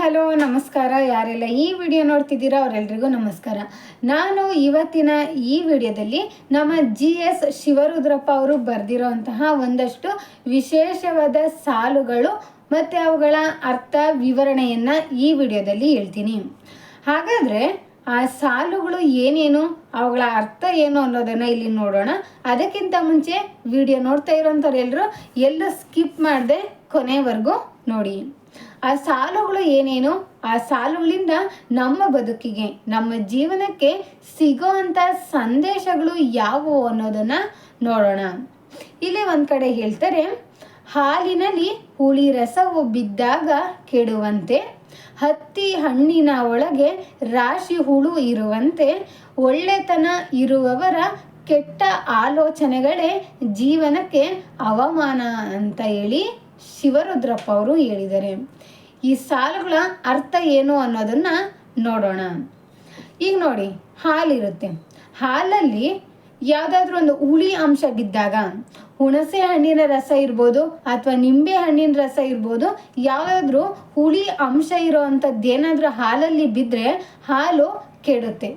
Hello, ನಮಸ್ಕಾರ. ಯಾರೆಲ್ಲ ಈ ವಿಡಿಯೋ ನೋಡ್ತಿದ್ದೀರಾ, ಅವರೆಲ್ರಿಗೂ ನಮಸ್ಕಾರ. ನಾನು ಇವತ್ತಿನ ಈ ವಿಡಿಯೋದಲ್ಲಿ ನಮ್ಮ ಜಿ ಎಸ್ ಶಿವರುದ್ರಪ್ಪ ಅವರು ಬರೆದಿರೋಂತಹ ಒಂದಷ್ಟು ವಿಶೇಷವಾದ ಸಾಲುಗಳು ಮತ್ತು ಅವುಗಳ ಅರ್ಥ ವಿವರಣೆಯನ್ನು ಈ ವಿಡಿಯೋದಲ್ಲಿ ಹೇಳ್ತೀನಿ. ಹಾಗಾದರೆ ಆ ಸಾಲುಗಳು ಏನೇನು, ಅವುಗಳ ಅರ್ಥ ಏನು ಅನ್ನೋದನ್ನು ಇಲ್ಲಿ ನೋಡೋಣ. ಅದಕ್ಕಿಂತ ಮುಂಚೆ ವಿಡಿಯೋ ನೋಡ್ತಾ ಇರೋಂಥವ್ರು ಎಲ್ಲರೂ ಎಲ್ಲೂ ಸ್ಕಿಪ್ ಮಾಡದೆ ಕೊನೆವರೆಗೂ ನೋಡಿ. ಆ ಸಾಲುಗಳು ಏನೇನು? ಆ ಸಾಲುಗಳಿಂದ ನಮ್ಮ ಬದುಕಿಗೆ, ನಮ್ಮ ಜೀವನಕ್ಕೆ ಸಿಗೋವಂಥ ಸಂದೇಶಗಳು ಯಾವುವು ಅನ್ನೋದನ್ನ ನೋಡೋಣ. ಇಲ್ಲಿ ಒಂದು ಕಡೆ ಹೇಳ್ತಾರೆ, ಹಾಲಿನಲ್ಲಿ ಹುಳಿ ರಸವು ಬಿದ್ದಾಗ ಕೆಡುವಂತೆ, ಹತ್ತಿ ಹಣ್ಣಿನ ಒಳಗೆ ರಾಶಿ ಹುಳು ಇರುವಂತೆ, ಒಳ್ಳೆತನ ಇರುವವರ ಕೆಟ್ಟ ಆಲೋಚನೆಗಳೇ ಜೀವನಕ್ಕೆ ಅವಮಾನ ಅಂತ ಹೇಳಿ ಶಿವರುದ್ರಪ್ಪ ಅವರು ಹೇಳಿದ್ದಾರೆ. ಈ ಸಾಲುಗಳ ಅರ್ಥ ಏನು ಅನ್ನೋದನ್ನ ನೋಡೋಣ. ಈಗ ನೋಡಿ, ಹಾಲಿರುತ್ತೆ. ಹಾಲಲ್ಲಿ ಯಾವುದಾದ್ರೂ ಒಂದು ಹುಳಿ ಅಂಶ ಬಿದ್ದಾಗ, ಹುಣಸೆ ಹಣ್ಣಿನ ರಸ ಇರ್ಬೋದು ಅಥವಾ ನಿಂಬೆ ಹಣ್ಣಿನ ರಸ ಇರ್ಬೋದು, ಯಾವುದಾದ್ರೂ ಹುಳಿ ಅಂಶ ಇರೋ ಅಂಥದ್ದು ಏನಾದರೂ ಹಾಲಲ್ಲಿ ಬಿದ್ದರೆ ಹಾಲು ಕೆಡುತ್ತೆ.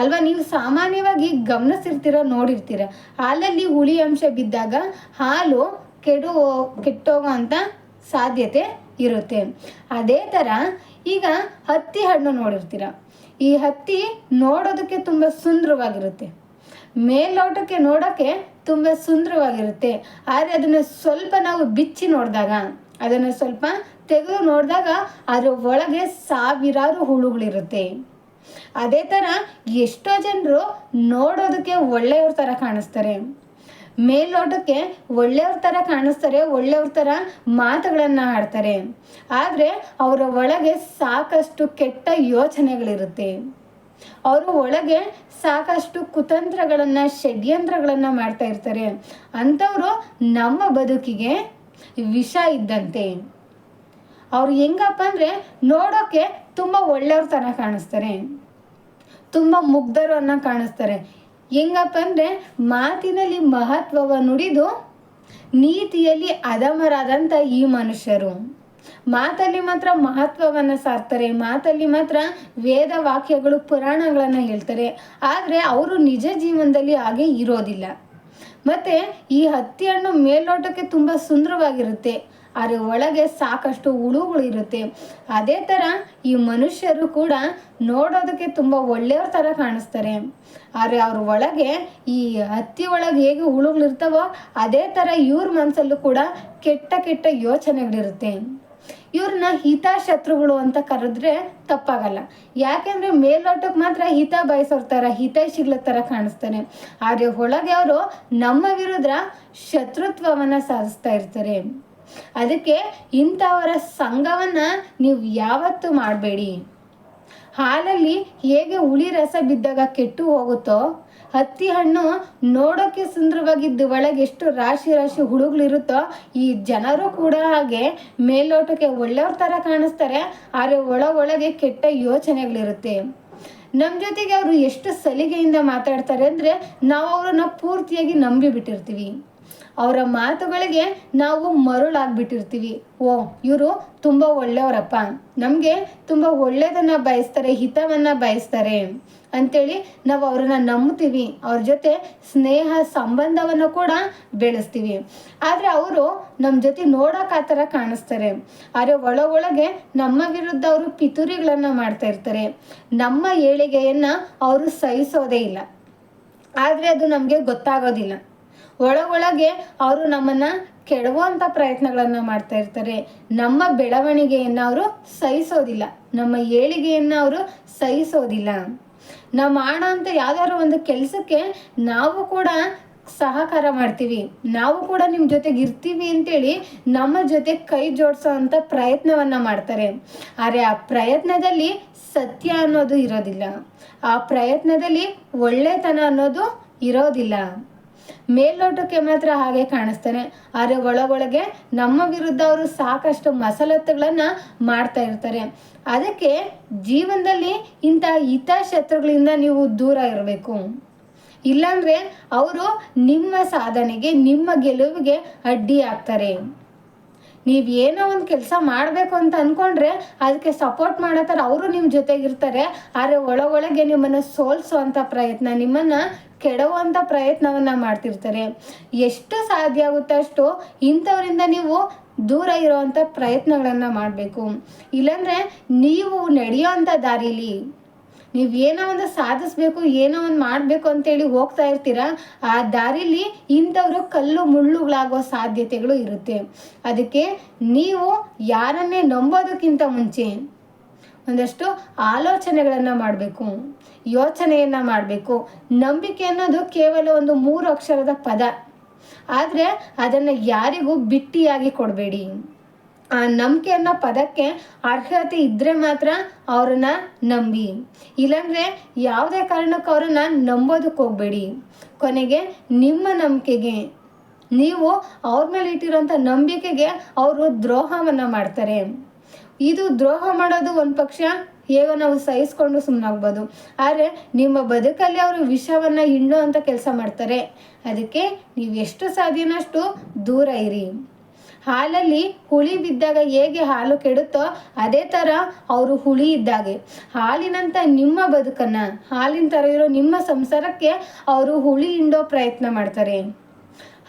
ಅಲ್ವಾ? ನೀವು ಸಾಮಾನ್ಯವಾಗಿ ಗಮನಿಸಿರ್ತೀರ, ನೋಡಿರ್ತೀರ. ಹಾಲಲ್ಲಿ ಹುಳಿ ಅಂಶ ಬಿದ್ದಾಗ ಹಾಲು ಕೆಡು ಕೆಟ್ಟೋಗೋ ಅಂತ ಸಾಧ್ಯತೆ ಇರುತ್ತೆ. ಅದೇ ಥರ ಈಗ ಹತ್ತಿ ಹಣ್ಣು ನೋಡಿರ್ತೀರ. ಈ ಹತ್ತಿ ನೋಡೋದಕ್ಕೆ ತುಂಬ ಸುಂದರವಾಗಿರುತ್ತೆ. ಮೇಲ್ನೋಟಕ್ಕೆ ನೋಡೋಕ್ಕೆ ತುಂಬ ಸುಂದರವಾಗಿರುತ್ತೆ. ಆದರೆ ಅದನ್ನು ಸ್ವಲ್ಪ ನಾವು ಬಿಚ್ಚಿ ನೋಡಿದಾಗ, ಅದನ್ನು ಸ್ವಲ್ಪ ತೆಗೆದು ನೋಡಿದಾಗ ಅದರ ಒಳಗೆ ಸಾವಿರಾರು ಹುಳುಗಳಿರುತ್ತೆ. ಅದೇ ಥರ ಎಷ್ಟೋ ಜನರು ನೋಡೋದಕ್ಕೆ ಒಳ್ಳೆಯವ್ರ ಥರ ಕಾಣಿಸ್ತಾರೆ. ಮೇಲ್ನೋಟಕ್ಕೆ ಒಳ್ಳೆಯವ್ರ ಥರ ಕಾಣಿಸ್ತಾರೆ, ಒಳ್ಳೆಯವ್ರ ಥರ ಮಾತುಗಳನ್ನು ಆಡ್ತಾರೆ. ಆದರೆ ಅವರ ಒಳಗೆ ಸಾಕಷ್ಟು ಕೆಟ್ಟ ಯೋಚನೆಗಳಿರುತ್ತೆ. ಅವರು ಒಳಗೆ ಸಾಕಷ್ಟು ಕುತಂತ್ರಗಳನ್ನು, ಷಡ್ಯಂತ್ರಗಳನ್ನು ಮಾಡ್ತಾ ಇರ್ತಾರೆ. ಅಂಥವರು ನಮ್ಮ ಬದುಕಿಗೆ ವಿಷ ಇದ್ದಂತೆ. ಅವ್ರು ಹೆಂಗಪ್ಪ ಅಂದರೆ ನೋಡೋಕ್ಕೆ ತುಂಬ ಒಳ್ಳೆಯವ್ರ ಥರ ಕಾಣಿಸ್ತಾರೆ. ತುಂಬ ಮುಗ್ಧರು ಕಾಣಿಸ್ತಾರೆ. ಹೆಂಗಪ್ಪ ಅಂದರೆ ಮಾತಿನಲ್ಲಿ ಮಹತ್ವವ ನುಡಿದು ನೀತಿಯಲ್ಲಿ ಅಧಮರಾದಂಥ ಈ ಮನುಷ್ಯರು. ಮಾತಲ್ಲಿ ಮಾತ್ರ ಮಹತ್ವವನ್ನು ಸಾರ್ತಾರೆ, ಮಾತಲ್ಲಿ ಮಾತ್ರ ವೇದ ವಾಕ್ಯಗಳು, ಪುರಾಣಗಳನ್ನು ಹೇಳ್ತಾರೆ. ಆದರೆ ಅವರು ನಿಜ ಜೀವನದಲ್ಲಿ ಹಾಗೆ ಇರೋದಿಲ್ಲ. ಮತ್ತು ಈ ಹತ್ತಿ ಹಣ್ಣು ಮೇಲ್ನೋಟಕ್ಕೆ ತುಂಬ ಸುಂದರವಾಗಿರುತ್ತೆ. ಆದರೆ ಒಳಗೆ ಸಾಕಷ್ಟು ಹುಳುಗಳು ಇರುತ್ತೆ. ಅದೇ ಥರ ಈ ಮನುಷ್ಯರು ಕೂಡ ನೋಡೋದಕ್ಕೆ ತುಂಬ ಒಳ್ಳೆಯವ್ರ ಥರ ಕಾಣಿಸ್ತಾರೆ. ಆದರೆ ಅವ್ರ ಒಳಗೆ ಈ ಹತ್ತಿ ಒಳಗೆ ಹೇಗೆ ಹುಳುಗಳಿರ್ತಾವೋ ಅದೇ ಥರ ಇವ್ರ ಮನಸ್ಸಲ್ಲೂ ಕೂಡ ಕೆಟ್ಟ ಕೆಟ್ಟ ಯೋಚನೆಗಳಿರುತ್ತೆ. ಇವ್ರನ್ನ ಹಿತ ಶತ್ರುಗಳು ಅಂತ ಕರೆದ್ರೆ ತಪ್ಪಾಗಲ್ಲ. ಯಾಕೆಂದ್ರೆ ಮೇಲ್ನೋಟಕ್ಕೆ ಮಾತ್ರ ಹಿತ ಬಯಸೋರ್ ಥರ ಹಿತೈಷಿಗಳ ಥರ ಕಾಣಿಸ್ತಾನೆ. ಆದರೆ ಒಳಗೆ ಅವರು ನಮ್ಮ ವಿರುದ್ಧ ಶತ್ರುತ್ವವನ್ನು ಸಾಧಿಸ್ತಾ ಇರ್ತಾರೆ. ಅದಕ್ಕೆ ಇಂಥವರ ಸಂಘವನ್ನು ನೀವು ಯಾವತ್ತು ಮಾಡಬೇಡಿ. ಹಾಲಲ್ಲಿ ಹೇಗೆ ಹುಳಿ ರಸ ಬಿದ್ದಾಗ ಕೆಟ್ಟು ಹೋಗುತ್ತೋ ಹತ್ತಿ ಹಣ್ಣು ನೋಡೋಕೆ ಸುಂದರವಾಗಿದ್ದು ಒಳಗೆ ಎಷ್ಟು ರಾಶಿ ರಾಶಿ ಹುಳುಗಳಿರುತ್ತೋ ಈ ಜನರು ಕೂಡ ಹಾಗೆ ಮೇಲೋಟಕ್ಕೆ ಒಳ್ಳೆಯವ್ರ ಥರ ಕಾಣಿಸ್ತಾರೆ, ಆದರೆ ಒಳಗೆ ಕೆಟ್ಟ ಯೋಚನೆಗಳಿರುತ್ತೆ. ನಮ್ಮ ಜೊತೆಗೆ ಅವರು ಎಷ್ಟು ಸಲಿಗೆಯಿಂದ ಮಾತಾಡ್ತಾರೆ ಅಂದರೆ ನಾವು ಅವರನ್ನ ಪೂರ್ತಿಯಾಗಿ ನಂಬಿ ಬಿಟ್ಟಿರ್ತೀವಿ ಅವರ ಮಾತುಗಳಿಗೆ ನಾವು ಮರುಳಾಗ್ಬಿಟ್ಟಿರ್ತೀವಿ. ಓ, ಇವರು ತುಂಬ ಒಳ್ಳೆಯವರಪ್ಪ. ನಮಗೆ ತುಂಬ ಒಳ್ಳೆಯದನ್ನು ಬಯಸ್ತಾರೆ, ಹಿತವನ್ನು ಬಯಸ್ತಾರೆ ಅಂಥೇಳಿ ನಾವು ಅವ್ರನ್ನ ನಂಬ್ತೀವಿ. ಅವ್ರ ಜೊತೆ ಸ್ನೇಹ, ಸಂಬಂಧವನ್ನು ಕೂಡ ಬೆಳೆಸ್ತೀವಿ. ಆದರೆ ಅವರು ನಮ್ಮ ಜೊತೆ ನೋಡೋಕೆ ಆ ಥರ ಕಾಣಿಸ್ತಾರೆ. ಆದರೆ ಒಳಗೆ ನಮ್ಮ ವಿರುದ್ಧ ಅವರು ಪಿತೂರಿಗಳನ್ನು ಮಾಡ್ತಾ ಇರ್ತಾರೆ. ನಮ್ಮ ಏಳಿಗೆಯನ್ನು ಅವರು ಸಹಿಸೋದೇ ಇಲ್ಲ. ಆದರೆ ಅದು ನಮಗೆ ಗೊತ್ತಾಗೋದಿಲ್ಲ. ಒಳಗೊಳಗೆ ಅವರು ನಮ್ಮನ್ನು ಕೆಡುವಂಥ ಪ್ರಯತ್ನಗಳನ್ನು ಮಾಡ್ತಾ ಇರ್ತಾರೆ. ನಮ್ಮ ಬೆಳವಣಿಗೆಯನ್ನು ಅವರು ಸಹಿಸೋದಿಲ್ಲ. ನಮ್ಮ ಏಳಿಗೆಯನ್ನು ಅವರು ಸಹಿಸೋದಿಲ್ಲ. ನಾವು ಮಾಡೋ ಅಂತ ಯಾವ್ದಾದ್ರು ಒಂದು ಕೆಲಸಕ್ಕೆ ನಾವು ಕೂಡ ಸಹಕಾರ ಮಾಡ್ತೀವಿ. ನಾವು ಕೂಡ ನಿಮ್ಮ ಜೊತೆಗೆ ಇರ್ತೀವಿ ಅಂತೇಳಿ ನಮ್ಮ ಜೊತೆ ಕೈ ಜೋಡಿಸೋ ಅಂತ ಪ್ರಯತ್ನವನ್ನು ಮಾಡ್ತಾರೆ. ಆದರೆ ಆ ಪ್ರಯತ್ನದಲ್ಲಿ ಸತ್ಯ ಅನ್ನೋದು ಇರೋದಿಲ್ಲ. ಆ ಪ್ರಯತ್ನದಲ್ಲಿ ಒಳ್ಳೆತನ ಅನ್ನೋದು ಇರೋದಿಲ್ಲ. ಮೇಲ್ನೋಟಕ್ಕೆ ಮಾತ್ರ ಹಾಗೆ ಕಾಣಿಸ್ತಾನೆ. ಆದರೆ ಒಳಗೊಳಗೆ ನಮ್ಮ ವಿರುದ್ಧ ಅವರು ಸಾಕಷ್ಟು ಮಸಲತ್ತುಗಳನ್ನು ಮಾಡ್ತಾ ಇರ್ತಾರೆ. ಅದಕ್ಕೆ ಜೀವನದಲ್ಲಿ ಇಂಥ ಹಿತಶತ್ರುಗಳಿಂದ ನೀವು ದೂರ ಇರಬೇಕು. ಇಲ್ಲಾಂದರೆ ಅವರು ನಿಮ್ಮ ಸಾಧನೆಗೆ, ನಿಮ್ಮ ಗೆಲುವಿಗೆ ಅಡ್ಡಿ ಆಗ್ತಾರೆ ನೀವು ಏನೋ ಒಂದು ಕೆಲಸ ಮಾಡಬೇಕು ಅಂತ ಅಂದ್ಕೊಂಡ್ರೆ ಅದಕ್ಕೆ ಸಪೋರ್ಟ್ ಮಾಡೋ ಅವರು ನಿಮ್ಮ ಜೊತೆಗಿರ್ತಾರೆ. ಆದರೆ ಒಳಗೊಳಗೆ ನಿಮ್ಮನ್ನು ಸೋಲ್ಸುವಂತ ಪ್ರಯತ್ನ, ನಿಮ್ಮನ್ನು ಕೆಡುವಂಥ ಪ್ರಯತ್ನವನ್ನು ಮಾಡ್ತಿರ್ತಾರೆ. ಎಷ್ಟು ಸಾಧ್ಯ ಆಗುತ್ತೆ ಅಷ್ಟು ಇಂಥವರಿಂದ ನೀವು ದೂರ ಇರೋವಂಥ ಪ್ರಯತ್ನಗಳನ್ನು ಮಾಡಬೇಕು. ಇಲ್ಲಾಂದರೆ ನೀವು ನಡೆಯೋವಂಥ ದಾರಿಲಿ ನೀವು ಏನೋ ಒಂದು ಸಾಧಿಸ್ಬೇಕು, ಏನೋ ಒಂದು ಮಾಡಬೇಕು ಅಂತೇಳಿ ಹೋಗ್ತಾ ಇರ್ತೀರ, ಆ ದಾರಿಲಿ ಇಂಥವರು ಕಲ್ಲು ಮುಳ್ಳುಗಳಾಗೋ ಸಾಧ್ಯತೆಗಳು ಇರುತ್ತೆ. ಅದಕ್ಕೆ ನೀವು ಯಾರನ್ನೇ ನಂಬೋದಕ್ಕಿಂತ ಮುಂಚೆ ಒಂದಷ್ಟು ಆಲೋಚನೆಗಳನ್ನು ಮಾಡಬೇಕು, ಯೋಚನೆಯನ್ನು ಮಾಡಬೇಕು. ನಂಬಿಕೆ ಅನ್ನೋದು ಕೇವಲ ಒಂದು ಮೂರು ಅಕ್ಷರದ ಪದ. ಆದರೆ ಅದನ್ನು ಯಾರಿಗೂ ಬಿಟ್ಟಿಯಾಗಿ ಕೊಡಬೇಡಿ. ಆ ನಂಬಿಕೆ ಅನ್ನೋ ಪದಕ್ಕೆ ಅರ್ಹತೆ ಇದ್ದರೆ ಮಾತ್ರ ಅವ್ರನ್ನ ನಂಬಿ. ಇಲ್ಲಾಂದರೆ ಯಾವುದೇ ಕಾರಣಕ್ಕೂ ಅವ್ರನ್ನ ನಂಬೋದಕ್ಕೆ ಹೋಗಬೇಡಿ. ಕೊನೆಗೆ ನಿಮ್ಮ ನಂಬಿಕೆಗೆ. ನೀವು ಅವ್ರ ಮೇಲೆ ಇಟ್ಟಿರೋಂಥ ನಂಬಿಕೆಗೆ ಅವರು ದ್ರೋಹವನ್ನು ಮಾಡ್ತಾರೆ. ಇದು ದ್ರೋಹ ಮಾಡೋದು ಒಂದು ಪಕ್ಷ ಹೇಗೋ ನಾವು ಸಹಿಸ್ಕೊಂಡು ಸುಮ್ಮನಾಗ್ಬೋದು ಆದರೆ ನಿಮ್ಮ ಬದುಕಲ್ಲಿ ಅವರು ವಿಷವನ್ನು ಹಿಂಡು ಅಂತ ಕೆಲಸ ಮಾಡ್ತಾರೆ. ಅದಕ್ಕೆ ನೀವು ಎಷ್ಟು ಸಾಧ್ಯನಷ್ಟು ದೂರ ಇರಿ. ಹಾಲಲ್ಲಿ ಹುಳಿ ಬಿದ್ದಾಗ ಹೇಗೆ ಹಾಲು ಕೆಡುತ್ತೋ ಅದೇ ಥರ ಅವರು ಹುಳಿ ಇದ್ದಾಗೆ. ಹಾಲಿನಂಥ ನಿಮ್ಮ ಬದುಕನ್ನು, ಹಾಲಿನ ಥರ ಇರೋ ನಿಮ್ಮ ಸಂಸಾರಕ್ಕೆ ಅವರು ಹುಳಿ ಹಿಂಡೋ ಪ್ರಯತ್ನ ಮಾಡ್ತಾರೆ.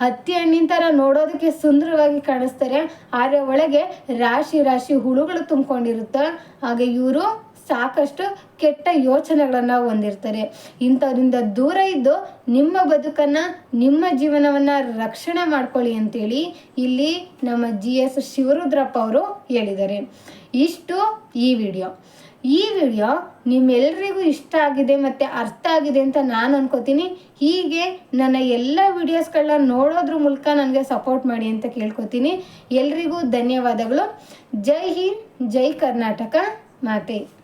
ಹತ್ತಿ ಹಣ್ಣಿನ ಥರ ನೋಡೋದಕ್ಕೆ ಸುಂದರವಾಗಿ ಕಾಣಿಸ್ತಾರೆ, ಆದರೆ ಒಳಗೆ ರಾಶಿ ರಾಶಿ ಹುಳುಗಳು ತುಂಬಿಕೊಂಡಿರುತ್ತೆ? ಹಾಗೆ ಇವರು ಸಾಕಷ್ಟು ಕೆಟ್ಟ ಯೋಚನೆಗಳನ್ನು ಹೊಂದಿರ್ತಾರೆ. ಇಂಥವರಿಂದ ದೂರ ಇದ್ದು ನಿಮ್ಮ ಬದುಕನ್ನು, ನಿಮ್ಮ ಜೀವನವನ್ನು ರಕ್ಷಣೆ ಮಾಡ್ಕೊಳ್ಳಿ ಅಂತೇಳಿ ಇಲ್ಲಿ ನಮ್ಮ ಜಿ ಎಸ್ ಶಿವರುದ್ರಪ್ಪ ಅವರು ಹೇಳಿದ್ದಾರೆ. ಇಷ್ಟು ಈ ವಿಡಿಯೋ. ಈ ವಿಡಿಯೋ ನಿಮ್ಮೆಲ್ಲರಿಗೂ ಇಷ್ಟ ಆಗಿದೆ ಮತ್ತು ಅರ್ಥ ಆಗಿದೆ ಅಂತ ನಾನು ಅನ್ಕೋತೀನಿ. ಹೀಗೆ ನನ್ನ ಎಲ್ಲ ವಿಡಿಯೋಸ್ಗಳನ್ನ ನೋಡೋದ್ರ ಮೂಲಕ ನನಗೆ ಸಪೋರ್ಟ್ ಮಾಡಿ ಅಂತ ಕೇಳ್ಕೊತೀನಿ. ಎಲ್ರಿಗೂ ಧನ್ಯವಾದಗಳು. ಜೈ ಹಿಂದ್, ಜೈ ಕರ್ನಾಟಕ. ಮಾತೆ.